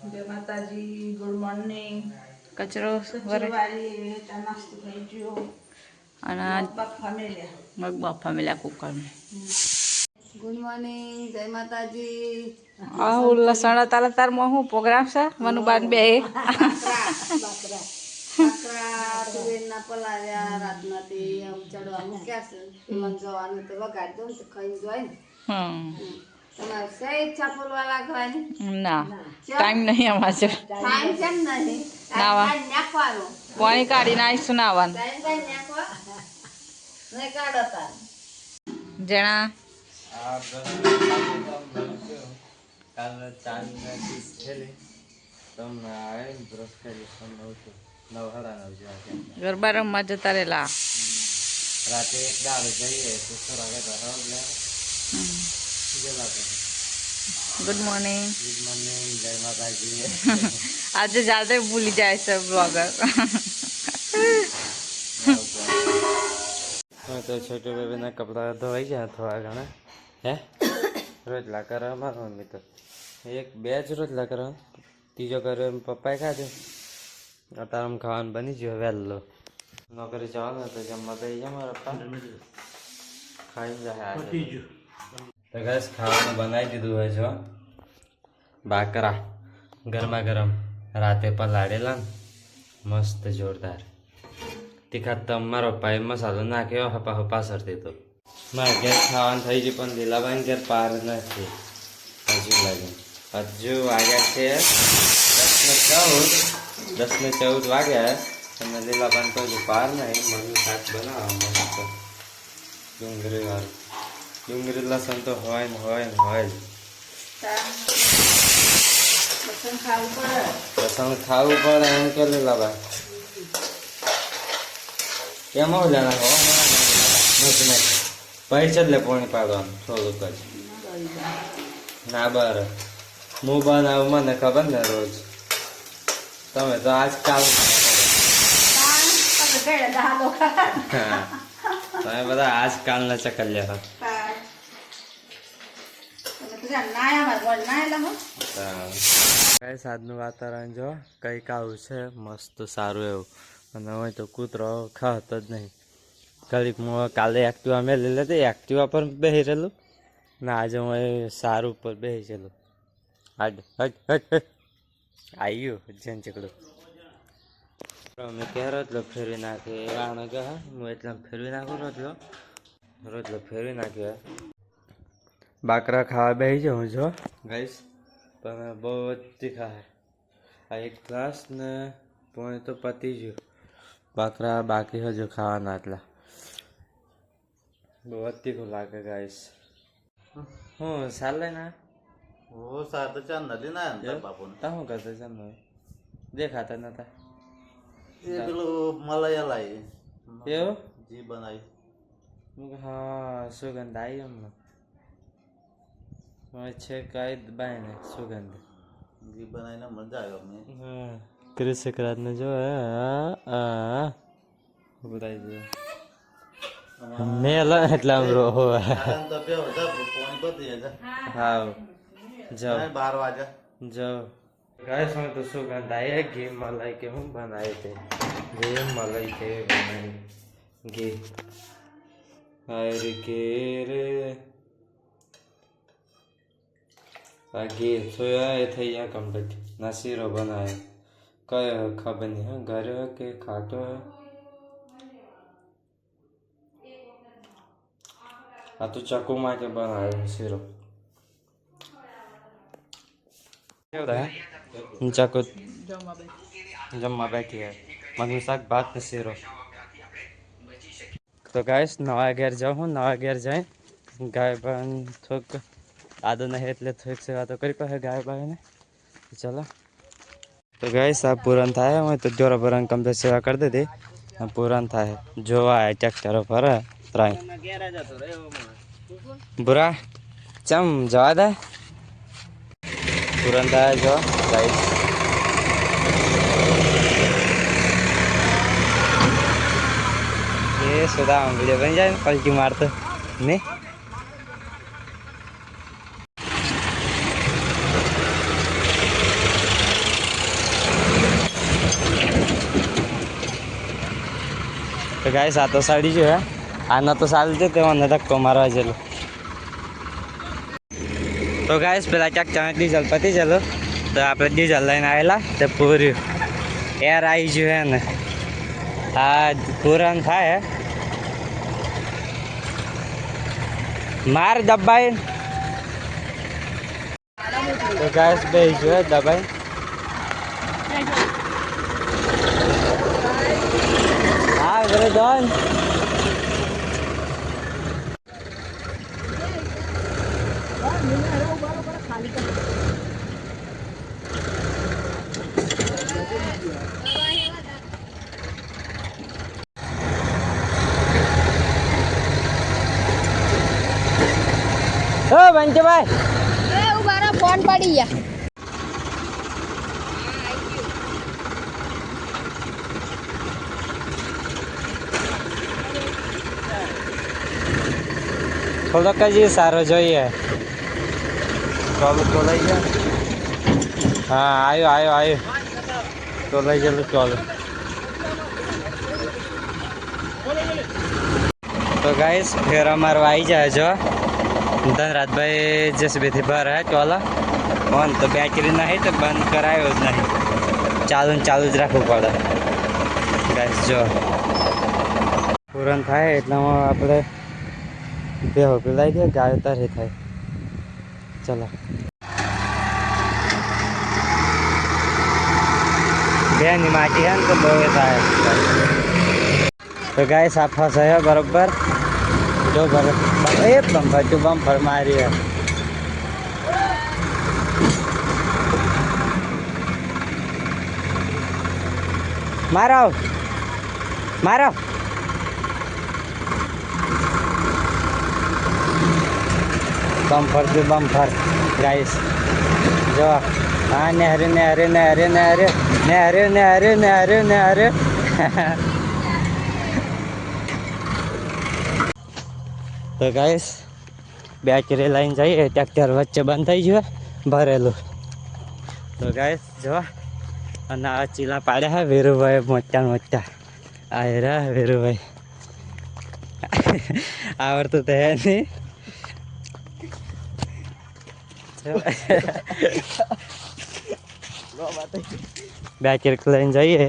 જય Mataji good morning કચરો નાસ્તો થઈ ગયો. અને પગ ફામેલે. કુકરમાં ગુડ મોર્નિંગ જય માતાજી. આ લસણ તારા તારમાં હું પ્રોગ્રામ છે? મનુ બાન બે. તુવેરના પલાળ્યા રાતના તે ચડવા મૂક્યા છે. જવાનું તો વગાડી દઉં ખાઈ જાય ને. ના ટાઈમ નહીં અમારે નહીં? નાવા. પાણી કાઢીને આવીશું નાવાનું. જણા? ગરબા રમવા જતા રહેલા. રાતે એક દાળ જઈએ તો ગુડ મોર્નિંગ ગુડ મોર્નિંગ જય માતાજી આજે જાતે ભૂલી જાય છે બ્લોગર હા તો છોટો બેબીના કપડાં ધોવાઈ ગયા થોડા ઘણા. હે? રોજ લાકર મારો મમ્મી તો એક બે જ રોજ લાકર ત્રીજો કર્યો એમ પપ્પાએ ખાધો. અત્યારે આમ ખાવાનું બની ગયો વહેલો. નોકરી જવાનું તો જમવા બે ગયા મારા પપ્પા. ખાઈ જાય તો ગેસ ખાવાનું બનાવી દીધું હોય જો બાકરા ગરમા ગરમ રાતે પલાડેલા ને મસ્ત જોરદાર. તીખા તમારો પપ્પાએ મસાલો નાખ્યો, હપા હપા સરતી તો મારે ઘેર ખાવાનું થઈ ગયું, પણ લીલાબાઈ ઘેર પાર નથી. હજુ લાગે હજુ વાગ્યા છે દસ ને ચૌદ. દસ ને ચૌદ વાગ્યા અને લીલાબાઈ તો હજુ પાર નહીં. મમ્મી શાક બનાવવા મસ્ત ડુંગળી વાળું ડુંગળી લસણ તો હોય ને હોય ને હોય. લસણ ખાવું પડે એમ ખાવું પડે એમ કે લીલાબાઈ એમાં હો? નથી નથી. પૈસા જ લે પોણી પાડવાનું થોડુંક જ. ના બાર. હું બનાવું મને ખબર ને રોજ. તમે તો આજકાલ તમે બધા આજકાલના ચકલ્યા છો કઈ સાદનું વાતાવરણ જો કંઈક આવું છે, મસ્ત સારું એવું. અને હોય તો કૂતરો ખાતો જ નહીં. ઘડીક હું કાલે એક્ટિવા મેં લઈ લેતી એક્ટિવા પર બેસી રહેલું. ને આજે હું સારું ઉપર બેસી હાડ હટ હટ હટ આવ્યું જેન ચકડું. અમે ક્યાં રોટલો ફેરવી નાખે? રાણ કે હા એટલે ફેરવી નાખું રોટલો? રોટલો ફેરવી નાખ્યો. બાકરા ખાવા બેસી હું. જો ગાઈશ પણ બધી ખાય. આ એક ગ્લાસ ને પોણે તો પતી ગયું. બાકરા બાકી હજુ ખાવાના એટલા બહુ તીખું લાગે ગાઈશ હું ચાલે ના? હો સાથે ચાર નથી ના બાપુ તા શું કરતા ચાર નહીં દેખાતા નતા. એ પેલું મલાયા લાવી એવું? જી બનાવી હા સુગંધ આવી હમણાં છે કાંઈ બાય ને સુગંધ. ઘી બનાવીને મજા આવ્યો અમને. કૃષિકરાજ ને જો ઉભરાઈ ગયો મેલ એટલે આમ રો હો હા જાઓ. બાર વાગે. જાઓ. ગાય શું તો સુગંધ આવી ઘી મલાઈ કે હું બનાવી તે? ઘી મલાઈ કે બનાવી? ઘી. હાય કે રે. આ થયા એ થઈ ગયા કમ્પ્લીટ ના શીરો બનાવે કયો ખબર નહીં હા ઘરે કે ખાટો આ તો ચકુ માટે બનાવ્યો શીરો ચકુ જમવા બેઠી મમ્મી શાક ભાત ને શીરો તો ગાઈસ નવા ઘેર જાઉં નવા ઘેર જાય ગાય બાન થોક આદો નહીં એટલે થોડીક સેવા તો કરી પાસે ગાય બાયને. ચાલો. તો ગાઈસ, આ પૂરણ થાય હોય તો જોરા પૂરણ કમ સેવા કરી દીધી. પૂરણ થાય. જોવા ટ્રેક્ટરો ફરે ત્રણ બુરા, ચમ, જવા દે. પૂરણ થાય, જો, ગાઈસ. એ સુધા વીડિયો બની જાય ને, પલટી મારતો. ને ગાઈસ આ તો સાડી હે. આનો તો સારું છે તેમાં ધક્કો મારવા જેલો. તો ગાઈસ પેલા ક્યાંક ચાંક ડીઝલ પતી ચાલો તો આપણે ડીઝલ લઈને આવેલા, તે પૂર્યું. એર આવી ગયું, હે ને. આ પૂરણ થાય માર દબાઈ. તો ગાઈસ બે જો દબાઈ. dami doon. ઓ બંચભાઈ એ ઉભારા ફોન પડી ગયા થોડોક જ સારો જોઈએ ચાલો ખોલાઈ ગયા હા આવ્યો આવ્યો આવ્યો ખોલાઈ ગયેલું ચાલો તો ગાઈસ ફેર અમારો આવી જાય જો ધનરાજભાઈ જેસીબીથી બહાર હે ચોલા ફોન તો બેટરી નહીં તો બંધ કરાયો જ નહીં ચાલુ ને ચાલુ જ રાખવું પડે ગાઈસ જો પૂરણ થાય એટલામાં આપણે બે પીલાઈ ગયા ગાય તારે થાય ચલો. બેની માટી હે તો બહુ થાય. તો ગાય સાફા છે બરોબર. જો બરોબર. એ બમ્ફર તું બમ્ફર મારી હે. મારો. મારો. બમ્ફર ટુ બમ્ફર ગાઈસ જો હા ને હરે ને હરે ને હરે ને હરે ને હરે ને હરે ને હરે ને હરે તો ગાઈસ બેટરી લઈને જઈએ ટ્રેક્ટર વચ્ચે બંધ થઈ ગયું, ભરેલું. તો ગાઈસ જો, અને આ ચીલા પાડ્યા હે, વીરુભાઈ મોટા મોટા આ હેરા, વીરુભાઈ. આવડતું તો હે નહીં. બે કિરક લઈને જઈએ.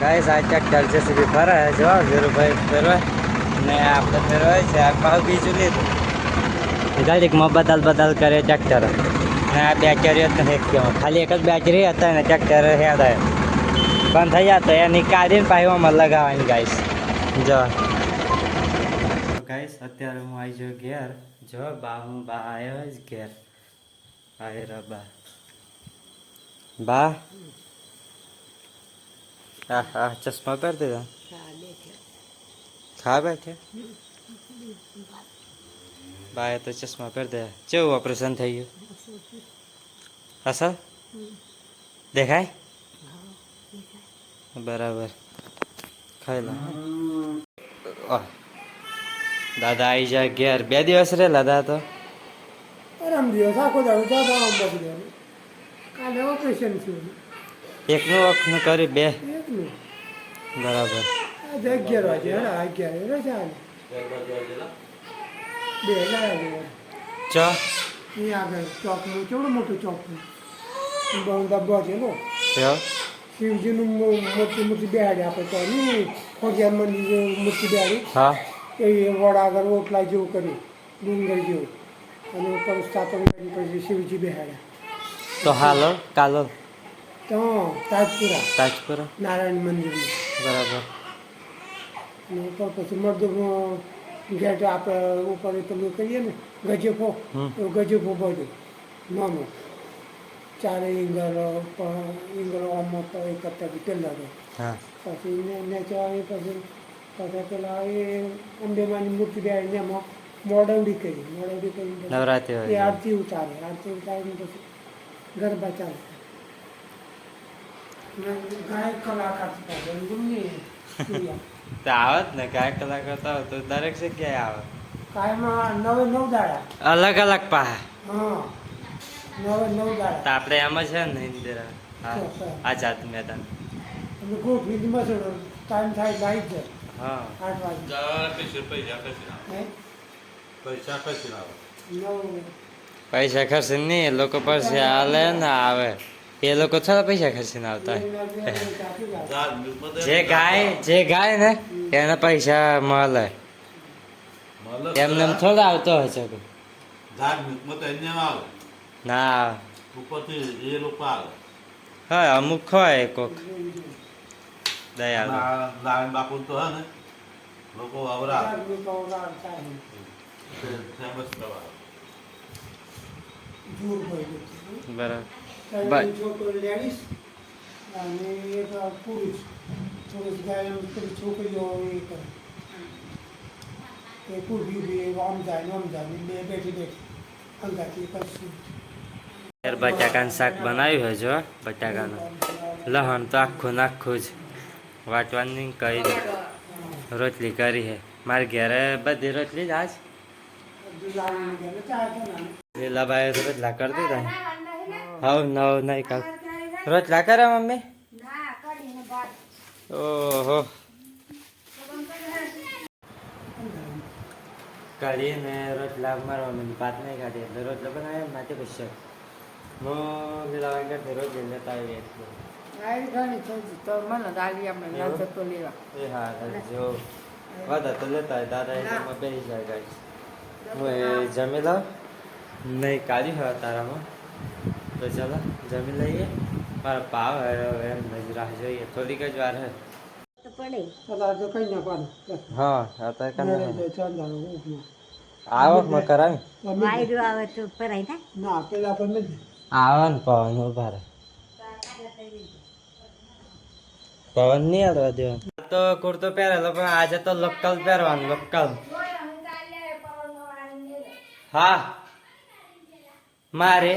ગાઈસ આ ટ્રેક્ટર છે સુધી ફરે જો વીરુભાઈ ફેરવાય ને આપણે ફેરવાય છે આ પાવ બીજું લીધું. ગાડીમાં બદલ બદલ કરે ટ્રેક્ટર ને આ બેટરી જ નથી ખાલી એક જ બેટરી હતા ને ટ્રેક્ટર હેડ બંધ થઈ જતો એની કાઢીને પાઈવામાં લગાવવાની ગાઈસ જો. ગાઈસ અત્યારે હું આવી જો ઘેર. જો બા હું બા આવ્યો જ ઘેર. Ah, ah, चश्मा पहन दे खा बैठे? बा तो चश्मा पहन दे। चौ ऑपरेशन थे असा देखा है? बराबर। खाई हम्म। दादा आई जाए घेर बे दिवस रहे ला दादा तो? આરામ દિવસ આખો દાડો દાદા ગયો કાલે ઓપરેશન થયું એકનું વખનું કરી બે. એકનું બરાબર. આજે અગિયાર વાગે હા અગિયાર રજા. બે લાયા ચા. અહીંયા આગળ ચોકનું કેવડું મોટું ચોકનું બહુ ડબ્બો છે નો? શિવજીનું મોટી મોટી બેહાડી આપણે તો નહીં ખોડિયાર મંદિર મોટી બેહાડી. હા. એ વડા આગળ ઓટલા જેવું કર્યું ડુંગર જેવું. અને ઉપર સ્થાપન કરી પછી શિવજી બેહાડ્યા. તો હાલો કાલો તો તાજપુરા. તાજપુરા? નારાયણ મંદિરમાં. બરાબર. અને ઉપર પછી મર્દ ગેટ આપણે ઉપર પેલું કરીએ ને ગજેફો. તો ગજેફો બધું નાનો ચારે ઇંગલ ઇંગલ આમ એક કરતા પેલા તો હા. પછી ને આવી પછી પછી પેલા એ અંબેમાની મૂર્તિ બે એમાં મોડવડી કરી મોડવડી પછી એ આરતી ઉતારે આરતી ઉતારીને પછી ગરબા ચાલે. ગાયક કલાકાર છે તો આવે ને ગાયક કલાકાર તો તો દરેક જગ્યાએ આવે. કાયમાં નવે નવ દાડા. અલગ અલગ પા હા નવે નવ તો આપણે એમ છે ને ઇન્દિરા આઝાદ મેદાન. ગોઠવી ટાઈમ થાય લાઈટ જાય. હા. આઠ વાગે. પૈસા ખર્ચી આવે પૈસા ખર્ચે નહીં એ લોકો પાસે હાલે ને આવે. એ લોકો થોડા પૈસા ખર્ચીને આવતા. જે ગાય જે ગાય ને એના પૈસા મળે. એમને એમ થોડા આવતો આવે. ના હા અમુક હોય કોક. દયા બાપુ તો હે ને લોકો વાવરા બરાબર. છોકરીઓ એ પૂરી બી આમ જાય આમ જાય બે બેઠી બેઠી અંગાથી કશું યાર બટાકાનું શાક બનાવ્યું હોય જો બટાકાનું. લહણ તો આખું નાખું જ. વાટવાની કઈ રોટલી કરી હે. મારે ઘરે બધી રોટલી જ આજ. લાવીને ભાઈ રોજ બનાવે લીલાભાઈ રોટલા કરી દીધા હવ નવ નહીં કાલ રોટલા કરે મમ્મી? ઓહો. રોજ લાભ મારવા મને ભાત નહીં કાઢી એટલે લગન આવે માથે પછી હું લીલાભાઈ ઘરથી રોટલી લેતા આવી એટલે આવી ઘણી થઈ તો મને દાલી આપણે ના જતો લેવા. એ હા જો. વાદા તો લેતા હોય દાદા એમાં બેસી જાય ગાય હું જમી લઉં નહીં કાઢી હોય તારામાં. તો ચાલો જમી લઈએ. મારા પાવ હવે એમ જોઈએ. થોડીક જ વાર હે. અત્યારે ના પેલા નથી આવો ને પવન ઊભા પવન નહીં આવવા દેવાનું. તો કુર્તો પહેરેલો પણ આજે તો લોકલ પહેરવાનું લોકલ. હા. મારે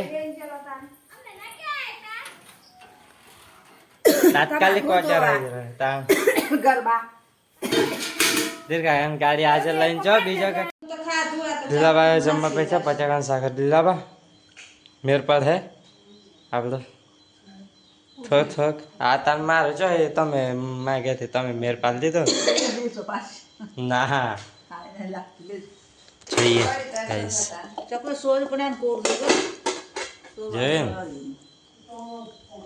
તાત્કાલિક ઓર્ડર આવી રહ્યો ગરબા. દીર્ઘાયન ગાડી આજે લઈને જો બીજો કે દિલાભાઈ જમવા પૈસા પચાસ સાકર. દિલાબા મેર પર હે. આપણો થોક થોક આ તાન મારો જો એ તમે માગ્યાથી તમે મેર પાડી દીધો. ના. હા જોઈએ ગાઈસ ચકલો સોળ પણ કોર દેજો જોયું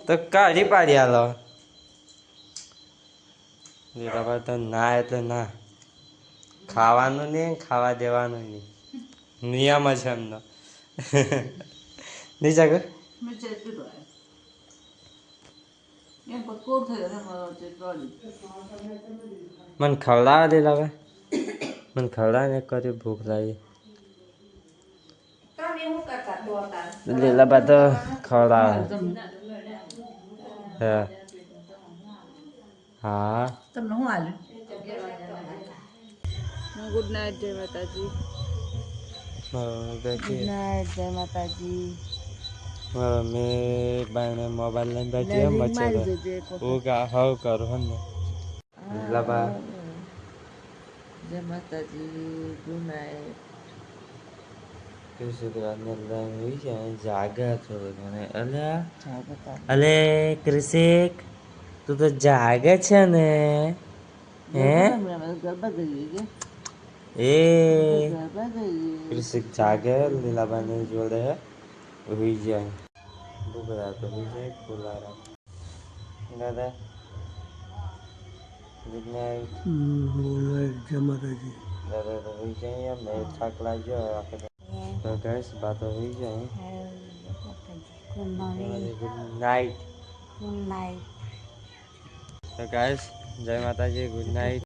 તો કાઢી પાડી આલો? દિલાભાઈ તો ના એટલે ના. ખાવાનું નહીં ખાવા દેવાનું નહીં. નિયમ છે એમનો. નહીં જાગો? મેં ચેક કીધો એમ પર કોર થયો ને મારો ચેક કરી મને ખવડાવે દેલા હવે. મને ખવડાવે ને કર્યું ભૂખ લાગી. તમે શું કરતા તો હતા લીલા બા તો ખવડાવે. હા. હા. તમને હું હાલ ગુડ નાઇટ જય માતાજી. મારો નાઇટ જય માતાજી. મેં બાયણે મોબાઈલ લઈને બેઠી મચ્છર. હું હવ કરું હમ ને. લીલા બા જય માતાજી ગુડ નાઇટ છે જાગે થોડું મને અલ્યા અલે કૃષિક તું તો જાગે છે ને? હે? એ કૃષિક જાગે લીલાબાને જોડે હોઈ જાય. બુગડા તો હોઈ જાય ફુલારા. દાદા ગુડ નાઇટ જમાતાજી દાદા તો હોઈ જાય ને થાક લાગ્યો આખે તો ગેસ બાતો હોઈ જાય. Good night. તો ગાઈસ જય માતાજી ગુડ નાઇટ